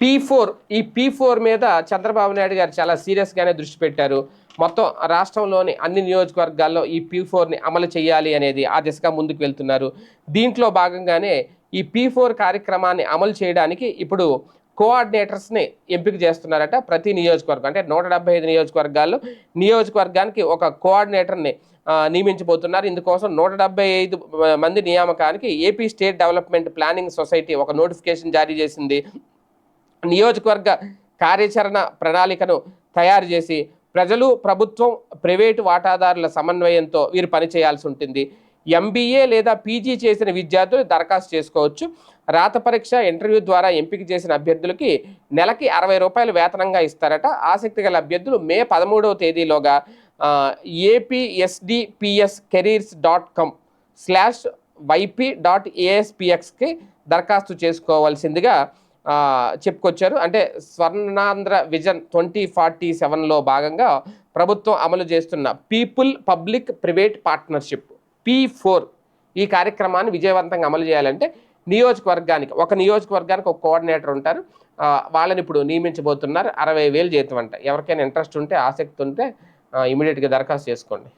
P four ఈ P four మీద చంద్రబాబు నాయుడు గారు చాలా సీరియస్గానే దృష్టి పెట్టారు. మొత్తం రాష్ట్రంలోని అన్ని నియోజకవర్గాల్లో ఈ పీ ఫోర్ని అమలు చేయాలి అనేది ఆ దిశగా ముందుకు వెళ్తున్నారు. దీంట్లో భాగంగానే ఈ పీ ఫోర్ కార్యక్రమాన్ని అమలు చేయడానికి ఇప్పుడు కోఆర్డినేటర్స్ని ఎంపిక చేస్తున్నారట ప్రతి నియోజకవర్గం. అంటే నూట డెబ్బై ఐదు నియోజకవర్గాల్లో నియోజకవర్గానికి ఒక కోఆర్డినేటర్ని నియమించబోతున్నారు. ఇందుకోసం నూట డెబ్బై ఐదు మంది నియామకానికి AP state development planning society ఒక నోటిఫికేషన్ జారీ చేసింది. నియోజకవర్గ కార్యాచరణ ప్రణాళికను తయారు చేసి ప్రజలు ప్రభుత్వం ప్రైవేటు వాటాదారుల సమన్వయంతో వీరు పనిచేయాల్సి ఉంటుంది. ఎంబీఏ లేదా పీజీ చేసిన విద్యార్థులు దరఖాస్తు చేసుకోవచ్చు. రాత పరీక్ష ఇంటర్వ్యూ ద్వారా ఎంపిక చేసిన అభ్యర్థులకి నెలకి అరవై రూపాయలు వేతనంగా ఇస్తారట. ఆసక్తి గల అభ్యర్థులు మే పదమూడవ తేదీలోగా APSDPS careers dot com slash YP dot ఏఎస్పిఎక్స్కి దరఖాస్తు చేసుకోవాల్సిందిగా చెప్పుకొచ్చారు. అంటే స్వర్ణాంధ్ర విజన్ ట్వంటీ ఫార్టీ సెవెన్లో భాగంగా ప్రభుత్వం అమలు చేస్తున్న people public private partnership P four ఈ కార్యక్రమాన్ని విజయవంతంగా అమలు చేయాలంటే నియోజకవర్గానికి ఒక నియోజకవర్గానికి ఒక కోఆర్డినేటర్ ఉంటారు. వాళ్ళని ఇప్పుడు నియమించబోతున్నారు. అరవై వేలు జీతం అంట. ఎవరికైనా ఇంట్రెస్ట్ ఉంటే ఆసక్తి ఉంటే ఇమీడియట్గా దరఖాస్తు చేసుకోండి.